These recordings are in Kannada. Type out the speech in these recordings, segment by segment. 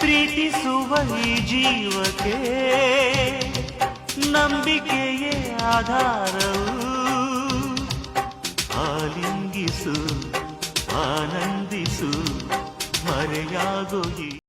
ಪ್ರೀತಿಸುವ ಈ ಜೀವಕ್ಕೆ ನಂಬಿಕೆಯೇ ಆಧಾರವು. ಆಲಿಂಗಿಸು ಆನಂದಿಸು ಮರೆಯಾಗೋ ಈ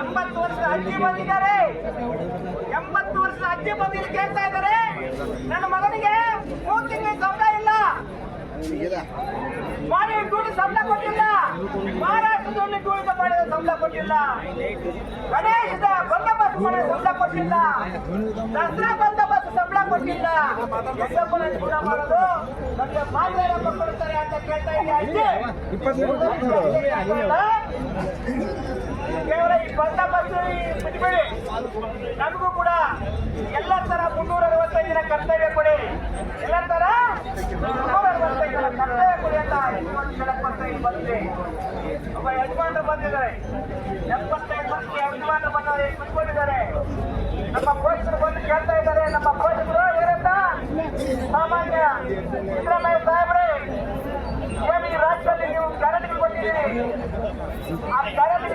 ಎಂಬತ್ತು ವರ್ಷದ ಅಜ್ಜಿ ಬಂದಿದ್ದಾರೆ. ಎಂಬತ್ತು ವರ್ಷದ ಅಜ್ಜಿ ಬಂದಿದ್ದು ಕೇಳ್ತಾ ಇದ್ದಾರೆ. ನನ್ನ ಮಗನಿಗೆ ಮೂರು ತಿಂಗಳ ಸಂಬಳ ಇಲ್ಲ. ಮಾಡಿ ದುಡ್ಡು ಸಂಬಳ ಕೊಟ್ಟಿಲ್ಲ. ಮಹಾರಾಷ್ಟ್ರದಲ್ಲಿ ಡ್ಯೂಟಿ ಮಾಡಿದ ಸಂಬಳ ಕೊಟ್ಟಿಲ್ಲ. ಗಣೇಶದ ಬಂದೋಬಸ್ತ್ ಮಾಡಿದ ಸಂಬಳ ಕೊಟ್ಟಿಲ್ಲ. ದಸರಾ ಬಂದೋಬಸ್ತ್ ಸಂಬಳ ಕೊಟ್ಟಿಲ್ಲ. ಎಷ್ಟೊಬ್ಬನ ಕೂಡ ಮಾಡೋದು? ನಮಗೆ ಮಾತ್ರ ಕೊಡ್ತಾರೆ ಅಂತ ಕೇಳ್ತಾ ಇದ್ದೆ ಅಜ್ಜಿ. ಕೇವಲ ಈ ಬಂದೋಬಸ್ತ್ ಬಿಟ್ಬಿಡಿ ನಮಗೂ ಕೂಡ ಎಲ್ಲ ತರ ಮುನ್ನೂರ ಅರವತ್ತೈದು ದಿನ ಕರ್ತವ್ಯ ಕೊಡಿ. ಎಲ್ಲ ತರ ಮುನ್ನೂರ ಅರವತ್ತೈದು ದಿನ ಕರ್ತವ್ಯ ಕೊಡಿ ಅಂತ ಹೇಳಕ್ ಬಂದಿದೆ ಒಬ್ಬ ಯಜಮಾನರು ಬಂದಿದ್ದಾರೆ. ಎಪ್ಪತ್ತೈದು ವರ್ಷ ಯಜಮಾನರು ಬಂದವರು ಕುತ್ಕೊಂಡಿದ್ದಾರೆ. ನಮ್ಮ ಪೋಷಕರು ಬಂದು ಕೇಳ್ತಾ ಇದ್ದಾರೆ. ನಮ್ಮ ಪೋಷಕರು ಏನಂತ ಸಾಮಾನ್ಯ, ಸಿದ್ದರಾಮಯ್ಯ ಸಾಹೇಬ್ರೆ, ಏನು ಈ ರಾಜ್ಯದಲ್ಲಿ ನೀವು ಗ್ಯಾರಂಟಿ ಕೊಟ್ಟಿದ್ದೀರಿ? ಆ ಗ್ಯಾರಂಟಿ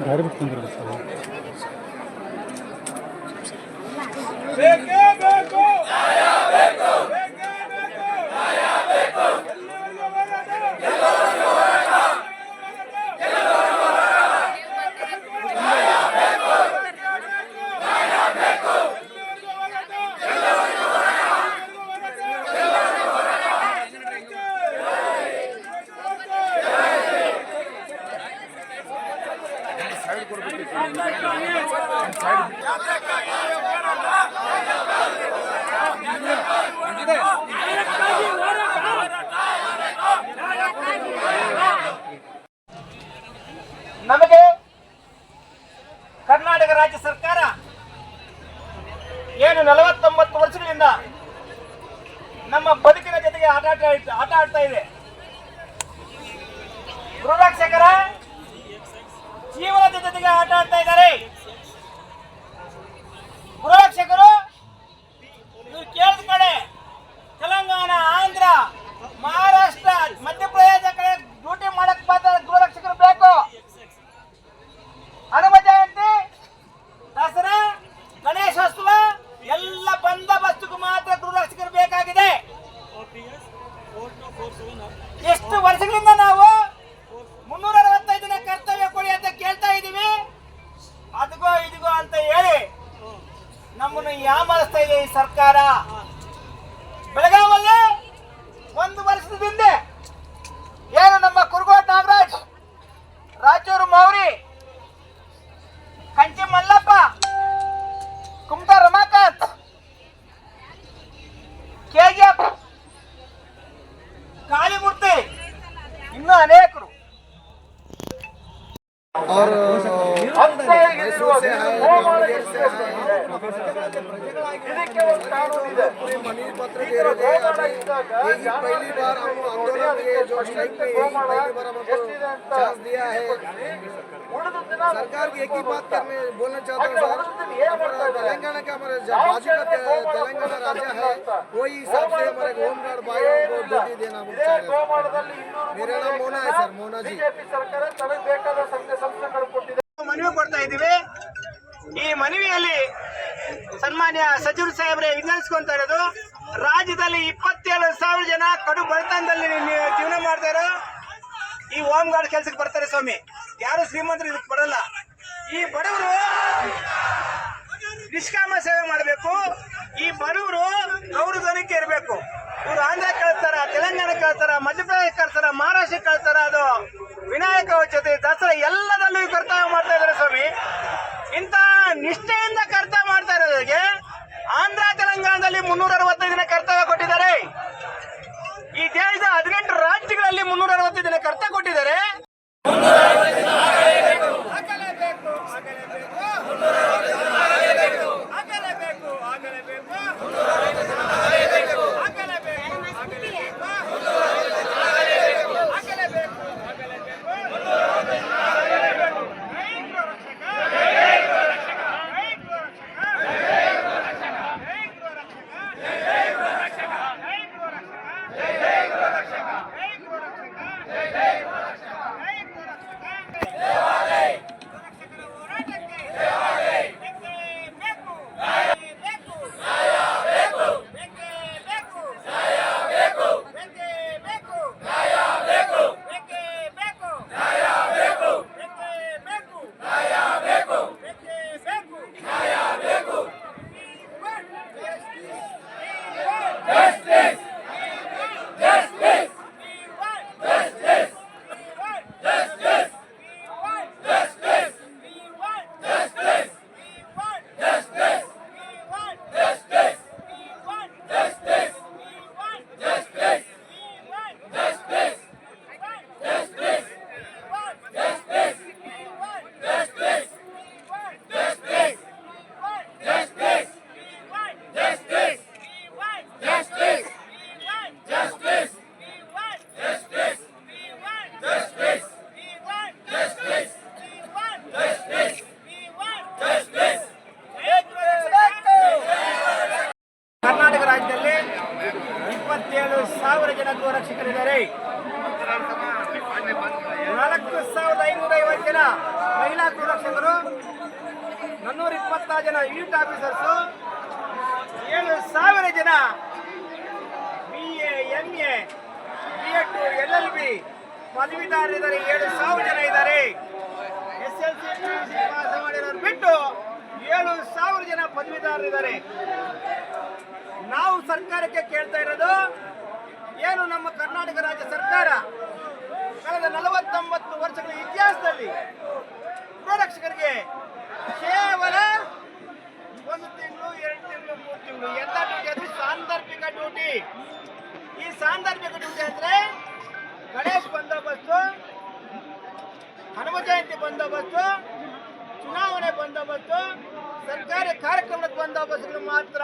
ಗಾಡಿ ಬಿಟ್ಕೊಂಡ್ರಲ್ಲ ಸರ್ ನಮಗೆ ಕರ್ನಾಟಕ ರಾಜ್ಯ ಸರ್ಕಾರ ಏನು ನಲವತ್ತೊಂಬತ್ತು ವರ್ಷಗಳಿಂದ ನಮ್ಮ ಬದುಕಿನ ಜೊತೆಗೆ ಆಟ ಆಟ ಆಟ ಆಡ್ತಾ ಇದೆ. ಗೃಹರಕ್ಷಕರ ಜೀವನದ ಜೊತೆಗೆ ಆಟ ಆಡ್ತಾ ಇದ್ದಾರೆ. ಗೃಹರಕ್ಷಕರು ಇವ್ರು और अंत ಇದಕ್ಕೆ ಒಂದು ಕಾನೂನಿದೆ मनी पत्र दे रहे थे अभी यही पहली बार हम आंदोलन के जो स्ट्राइक में यही पहली बार हमको चांस दिया है ಉಳಿದ ದಿನ सरकार की एक ही बात करने बोलना चाहता हूँ सर हमारा तेलंगाना का हमारा जब बाजू का ते- तेलंगाना राज्य है वही हिसाब से हमारे होमगार्ड भाइयों को ड्यूटी देना ಇದೇ चाहिए ಗೋಮಾಳದಲ್ಲಿ ಇನ್ನೂರು मेरा नाम मोना है सर मोना जी ಬಿಜೆಪಿ ಸರ್ಕಾರ ತನಗೆ ಬೇಕಾದ ಸಂಘ ಸಂಸ್ಥೆಗಳು ಕೊಟ್ಟಿದೆ ಮನವಿ ಕೊಡ್ತಾ ಇದ್ದೀವಿ ಈ ಮನವಿಯಲ್ಲಿ ಸನ್ಮಾನ್ಯ ಸಚಿವರು ಸಾಹೇಬ್ರೆ ವಿಜ್ಞಾನಿಸ್ಕೊಂತ ಇರೋದು, ರಾಜ್ಯದಲ್ಲಿ ಇಪ್ಪತ್ತೇಳು ಸಾವಿರ ಜನ ಕಡು ಬಡತನದಲ್ಲಿ ಜೀವನ ಮಾಡ್ತಾರೋ ಈ ಹೋಮ್ ಗಾರ್ಡ್ ಕೆಲಸಕ್ಕೆ ಬರ್ತಾರೆ ಸ್ವಾಮಿ. ಯಾರು ಶ್ರೀಮಂತರು ಇದಕ್ಕೆ ಬರಲ್ಲ. ಈ ಬಡವರು ನಿಷ್ಕಾಮ ಸೇವೆ ಮಾಡಬೇಕು. ಈ ಬಡವರು ಅವ್ರ ಧ್ವನಿಕೆ ಇರಬೇಕು. ಇವ್ರು ಆಂಧ್ರ ಕಳ್ತಾರ, ತೆಲಂಗಾಣ ಕಳ್ತಾರ, ಮಧ್ಯಪ್ರದೇಶ ಕಳ್ತಾರ, ಮಹಾರಾಷ್ಟ್ರ ಕಳ್ತಾರ, ಅದು ಸಾವಿರ ಜನ ಗೋರಕ್ಷಕರಿದ್ದಾರೆ ನಾಲ್ಕು ಸಾವಿರದ ಐನೂರ ಐವತ್ತು ಜನ ಮಹಿಳಾ ಗೋರಕ್ಷಕರು ನಾನ್ನೂರ ಇಪ್ಪತ್ತಾರು ಜನ ಯೂನಿಟ್ ಆಫೀಸರ್ಸು, ಏಳು ಸಾವಿರ ಜನ B A M A B Ed L L B ಪದವಿದಾರರಿದ್ದಾರೆ ಏಳು ಸಾವಿರ ಜನ ಇದ್ದಾರೆ. ಎಸ್ ಎಲ್ ಸಿ ಪಾಸ್ ಮಾಡಿರೋರು ಬಿಟ್ಟು ಏಳು ಸಾವಿರ ಜನ ಪದವಿದಾರರಿದ್ದಾರೆ ನಾವು ಸರ್ಕಾರಕ್ಕೆ ಕೇಳ್ತಾ ಇರೋದು ಏನು ನಮ್ಮ ಕರ್ನಾಟಕ ರಾಜ್ಯ ಸರ್ಕಾರ ಕಳೆದ ನಲವತ್ತೊಂಬತ್ತು ವರ್ಷಗಳ ಇತಿಹಾಸದಲ್ಲಿ ಗೃಹರಕ್ಷಕರಿಗೆ ಕೇವಲ ಒಂದು ತಿಂಗಳು, ಎರಡು ತಿಂಗಳು, ಮೂರು ತಿಂಗಳು ಎಲ್ಲ ಡ್ಯೂಟಿ ಅದು? ಸಾಂದರ್ಭಿಕ ಡ್ಯೂಟಿ ಈ ಸಾಂದರ್ಭಿಕ ಡ್ಯೂಟಿ ಅಂದ್ರೆ ಗಣೇಶ್ ಬಂದೋಬಸ್ತು, ಹನುಮ ಜಯಂತಿ ಬಂದೋಬಸ್ತು, ಚುನಾವಣೆ ಬಂದೋಬಸ್ತು, ಸರ್ಕಾರಿ ಕಾರ್ಯಕ್ರಮದ ಬಂದೋಬಸ್ತುಗಳು ಮಾತ್ರ.